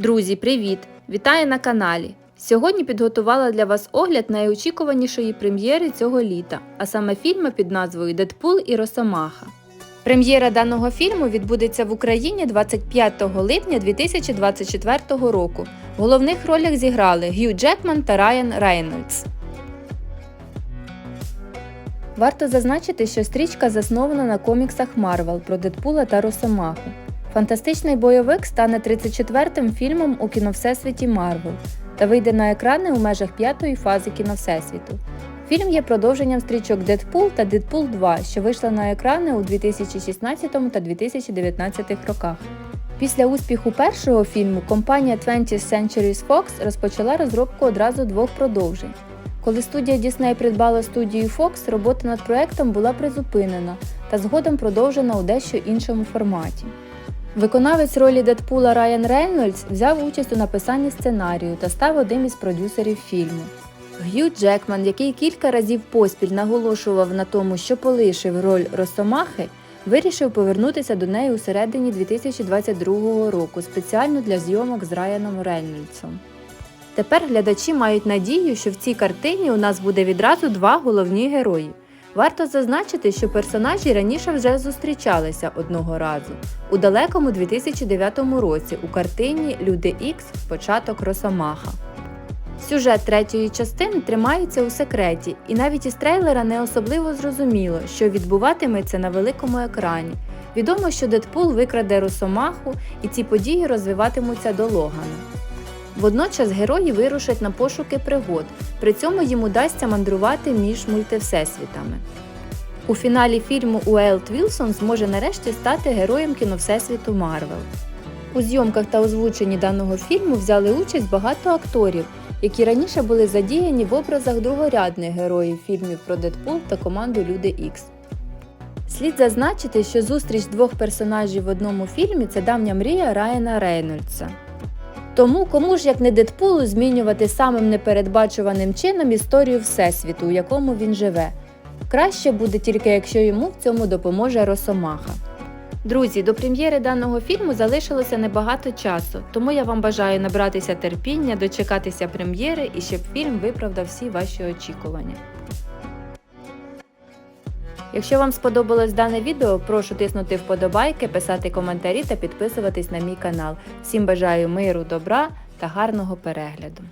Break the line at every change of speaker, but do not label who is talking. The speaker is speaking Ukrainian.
Друзі, привіт! Вітаю на каналі! Сьогодні підготувала для вас огляд найочікуванішої прем'єри цього літа, а саме фільму під назвою Дедпул і Росомаха. Прем'єра даного фільму відбудеться в Україні 25 липня 2024 року. В головних ролях зіграли Гью Джекман та Райан Рейнольдс. Варто зазначити, що стрічка заснована на коміксах Марвел про Дедпула та Росомаху. Фантастичний бойовик стане 34-м фільмом у кіновсесвіті Марвел та вийде на екрани у межах п'ятої фази кіновсесвіту. Фільм є продовженням стрічок Дедпул та Дедпул 2, що вийшла на екрани у 2016 та 2019 роках. Після успіху першого фільму компанія 20th Century Fox розпочала розробку одразу двох продовжень. Коли студія Disney придбала студію Fox, робота над проектом була призупинена та згодом продовжена у дещо іншому форматі. Виконавець ролі Дедпула Райан Рейнольдс взяв участь у написанні сценарію та став одним із продюсерів фільму. Г'ю Джекман, який кілька разів поспіль наголошував на тому, що полишив роль Росомахи, вирішив повернутися до неї у середині 2022 року спеціально для зйомок з Райаном Рейнольдсом. Тепер глядачі мають надію, що в цій картині у нас буде відразу два головні герої. Варто зазначити, що персонажі раніше вже зустрічалися одного разу у далекому 2009 році у картині Люди Ікс Початок Росомаха. Сюжет третьої частини тримається у секреті, і навіть із трейлера не особливо зрозуміло, що відбуватиметься на великому екрані. Відомо, що Дедпул викраде Росомаху, і ці події розвиватимуться до Логана. Водночас герої вирушать на пошуки пригод, при цьому їм удасться мандрувати між мультивсесвітами. У фіналі фільму Уейлд Вілсон зможе нарешті стати героєм кіновсесвіту Марвел. У зйомках та озвученні даного фільму взяли участь багато акторів, які раніше були задіяні в образах другорядних героїв фільмів про Дедпул та команду Люди Ікс. Слід зазначити, що зустріч двох персонажів в одному фільмі це давня мрія Райана Рейнольдса. Тому кому ж як не Дедпулу змінювати самим непередбачуваним чином історію Всесвіту, у якому він живе. Краще буде тільки якщо йому в цьому допоможе Росомаха. Друзі, до прем'єри даного фільму залишилося небагато часу, тому я вам бажаю набратися терпіння, дочекатися прем'єри і щоб фільм виправдав всі ваші очікування. Якщо вам сподобалось дане відео, прошу тиснути вподобайки, писати коментарі та підписуватись на мій канал. Всім бажаю миру, добра та гарного перегляду!